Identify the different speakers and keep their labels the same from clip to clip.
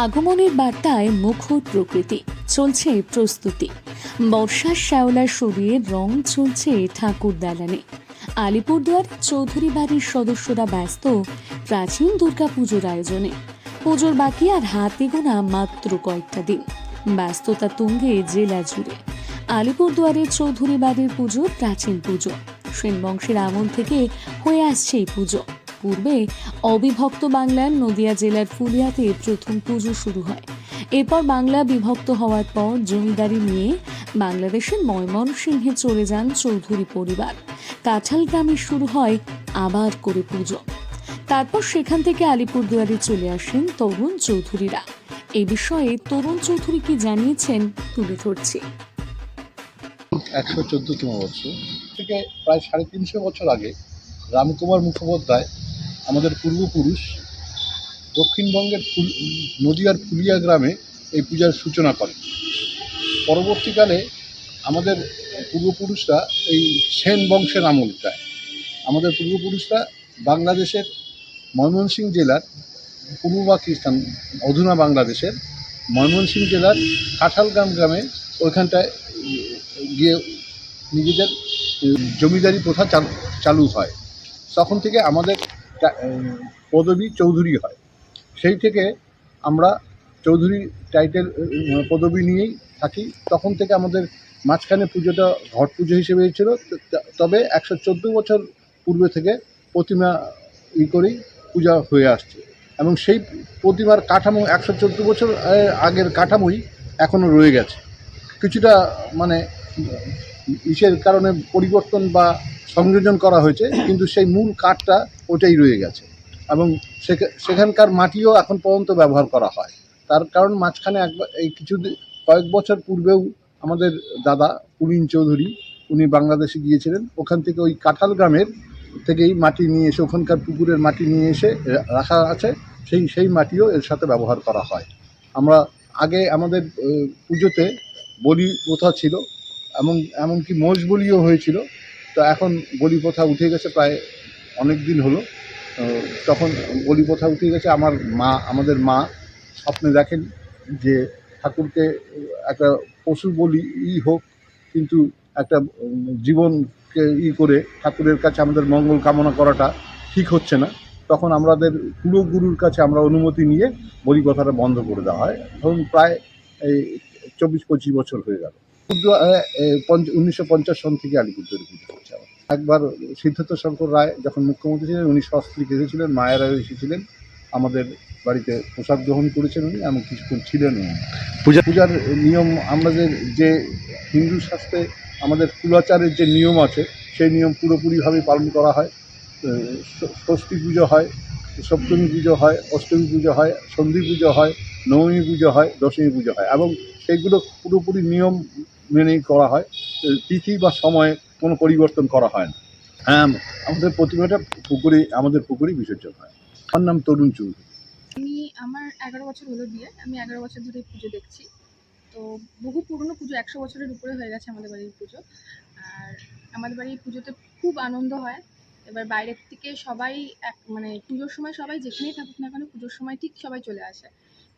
Speaker 1: আগমনের বার্তায় মুখর প্রকৃতি, চলছে প্রস্তুতি। বর্ষার শ্যাওলা সরিয়ে রং চলছে ঠাকুর দালানে। আলিপুরদুয়ার চৌধুরী বাড়ির সদস্যরা ব্যস্ত প্রাচীন দুর্গাপুজোর আয়োজনে। পুজোর বাকি আর হাতে গোনা মাত্র কয়েকটা দিন। ব্যস্ততা তুঙ্গে জেলা জুড়ে। আলিপুরদুয়ারের চৌধুরী বাড়ির পুজো প্রাচীন পুজো। সেন বংশের আমল থেকে হয়ে আসছে এই পুজো। পূর্বে অবিভক্ত বাংলার নদিয়া জেলার ফুলিয়াতে প্রথম পুজো শুরু হয়। এরপর বাংলা বিভক্ত হওয়ার পর জমিদারি নিয়ে বাংলাদেশের ময়মনসিংহে চলে যান চৌধুরী পরিবার। কাঁঠাল গ্রামে শুরু হয় আবার করে পুজো। তারপর সেখান থেকে আলিপুরদুয়ারে চলে আসেন তরুণ চৌধুরীরা। এ বিষয়ে তরুণ চৌধুরী কি জানিয়েছেন তুলে ধরছি।
Speaker 2: একশো চোদ্দতম বছর থেকে প্রায় সাড়ে তিনশো বছর আগে রামকুমার মুখোপাধ্যায় আমাদের পূর্বপুরুষ দক্ষিণবঙ্গের ফুল নদিয়ার ফুলিয়া গ্রামে এই পূজার সূচনা করেন। পরবর্তীকালে আমাদের পূর্বপুরুষরা এই সেন বংশের আমল আমলটায়, আমাদের পূর্বপুরুষরা বাংলাদেশের ময়মনসিংহ জেলার পূর্ব পাকিস্তান অধুনা বাংলাদেশের ময়মনসিংহ জেলার কাঁঠালগ্রাম গ্রামে ওইখানটায় গিয়ে নিজেদের জমিদারি প্রথা চালু হয়। তখন থেকে আমাদের পদবী চৌধুরী হয়। সেই থেকে আমরা চৌধুরী টাইটেল পদবী নিয়েই থাকি। তখন থেকে আমাদের মাঝখানে পুজোটা ঘট পুজো হিসেবে ছিল। তবে একশো চোদ্দ বছর পূর্বে থেকে প্রতিমা ই করেই পূজা হয়ে আসছে। এবং সেই প্রতিমার কাঠামো একশো চোদ্দ বছর আগের কাঠামোই এখনও রয়ে গেছে। কিছুটা মানে ইসের কারণে পরিবর্তন বা সংযোজন করা হয়েছে, কিন্তু সেই মূল কাঠটা ওটাই রয়ে গেছে। এবং সেখা- সেখানকার মাটিও এখন পর্যন্ত ব্যবহার করা হয়। তার কারণ মাঝখানে একবার, এই কিছু কয়েক বছর পূর্বেও আমাদের দাদা পুলিন চৌধুরী, উনি বাংলাদেশে গিয়েছিলেন। ওখান থেকে ওই কাঁঠাল গ্রামের থেকেই মাটি নিয়ে এসে, ওখানকার পুকুরের মাটি নিয়ে এসে রাখা আছে। সেই সেই মাটিও এর সাথে ব্যবহার করা হয়। আমরা আগে আমাদের পুজোতে বলি প্রথা ছিল এমন, এমনকি মোষ বলিও হয়েছিল। তো এখন বলি প্রথা উঠে গেছে প্রায় অনেক দিন হলো। তখন বলি প্রথা উঠে গেছে। আমার মা, আমাদের মা স্বপ্নে দেখেন যে ঠাকুরকে একটা পশু বলি ই হোক, কিন্তু একটা জীবনকে ই করে ঠাকুরের কাছে আমাদের মঙ্গল কামনা করাটা ঠিক হচ্ছে না। তখন আমাদের পুরো গুরুর কাছে আমরা অনুমতি নিয়ে বলি কথাটা বন্ধ করে দেওয়া হয়। ধরুন প্রায় এই চব্বিশ পঁচিশ বছর হয়ে গেল। পুজো উনিশশো পঞ্চাশ সন থেকে আলিপুরদুয়ারে পুজো হচ্ছে আমার একবার সিদ্ধার্থ শঙ্কর রায় যখন মুখ্যমন্ত্রী ছিলেন উনি সস্ত্রীক এসেছিলেন মায়েরাও এসেছিলেন আমাদের বাড়িতে প্রসাদ গ্রহণ করেছেন উনি এমন কিছুক্ষণ ছিলেন উনি।
Speaker 3: পূজা-
Speaker 2: পূজার নিয়ম আমাদের যে হিন্দু শাস্ত্রে আমাদের কুলাচারের যে নিয়ম আছে সেই নিয়ম পুরোপুরিভাবে পালন করা হয়। ষষ্ঠী পুজো হয় সপ্তমী পুজো হয় অষ্টমী পুজো হয় সন্ধি পুজো হয় নবমী পুজো হয় দশমী পুজো হয় এবং সেইগুলো পুরোপুরি নিয়ম মেনেই করা হয়। তিথি বা সময়ে কোনো পরিবর্তন করা হয় না। হ্যাঁ। আমাদের প্রতিমাটা পুকুরে আমাদের পুকুরেই বিসর্জন হয়। আমার নাম তরুণ চৌধুরী।
Speaker 4: আমি আমার এগারো বছর হলো বিয়ে। আমি এগারো বছর ধরে পুজো দেখছি। তো বহু পুরনো পুজো একশো বছরের উপরে হয়ে গেছে আমাদের বাড়ির পুজো। আর আমাদের বাড়ির পুজোতে খুব আনন্দ হয়। এবার বাইরের থেকে সবাই এক মানে পুজোর সময় সবাই যেখানেই থাকুক না কেন পুজোর সময় ঠিক সবাই চলে আসে।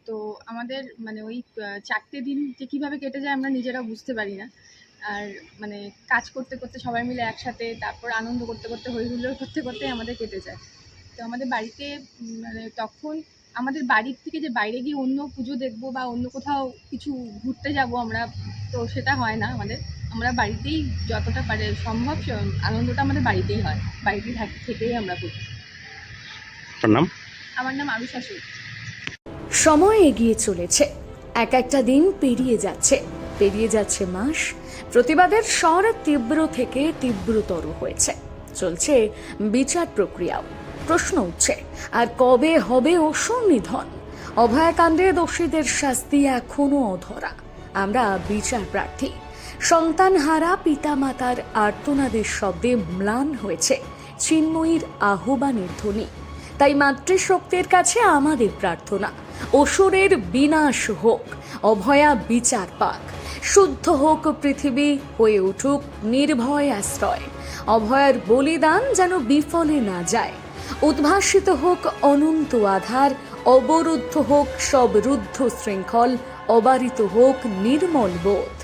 Speaker 4: তো আমাদের মানে ওই চারটে দিন যে কীভাবে কেটে যায় আমরা নিজেরা বুঝতে পারি না। আর মানে কাজ করতে করতে সবাই মিলে একসাথে তারপর আনন্দ করতে করতে হই হুল্লোড় করতে করতে আমাদের কেটে যায়। তো আমাদের বাড়িতে মানে তখন আমাদের বাড়ির থেকে যে বাইরে গিয়ে অন্য পুজো দেখব বা অন্য কোথাও কিছু ঘুরতে যাব আমরা তো সেটা হয় না আমাদের। আমরা বাড়িতেই যতটা পারে সম্ভব আনন্দটা আমাদের বাড়িতেই হয়। বাড়িতেই থাক- থেকেই আমরা করি।
Speaker 3: নাম?
Speaker 4: আমার নাম আরু শাশুড়ি
Speaker 1: সময় এগিয়ে চলেছে। এক একটা দিন পেরিয়ে যাচ্ছে। পেরিয়ে যাচ্ছে মাস। প্রতিবাদের স্বর তীব্র থেকে তীব্রতর হয়েছে। চলছে বিচার প্রক্রিয়াও। প্রশ্ন উঠছে, আর কবে হবে অসুর নিধন অভয়াকাণ্ডে দোষীদের শাস্তি এখনও অধরা। আমরা বিচার প্রার্থী। সন্তানহারা পিতামাতার আর্তনাদের শব্দে ম্লান হয়েছে। চিন্ময়ীর আহ্বানের ধ্বনি। তাই মাতৃশক্তির কাছে আমাদের প্রার্থনা। অসুরের বিনাশ হোক, অভয়া বিচার পাক। শুদ্ধ হোক পৃথিবী, হয়ে উঠুক নির্ভয় আশ্রয়। অভয়ার বলিদান যেন বিফলে না যায়। উদ্ভাসিত হোক অনন্ত আধার, অবরুদ্ধ হোক সব রুদ্ধ শৃঙ্খল, অবারিত হোক নির্মল বোধ।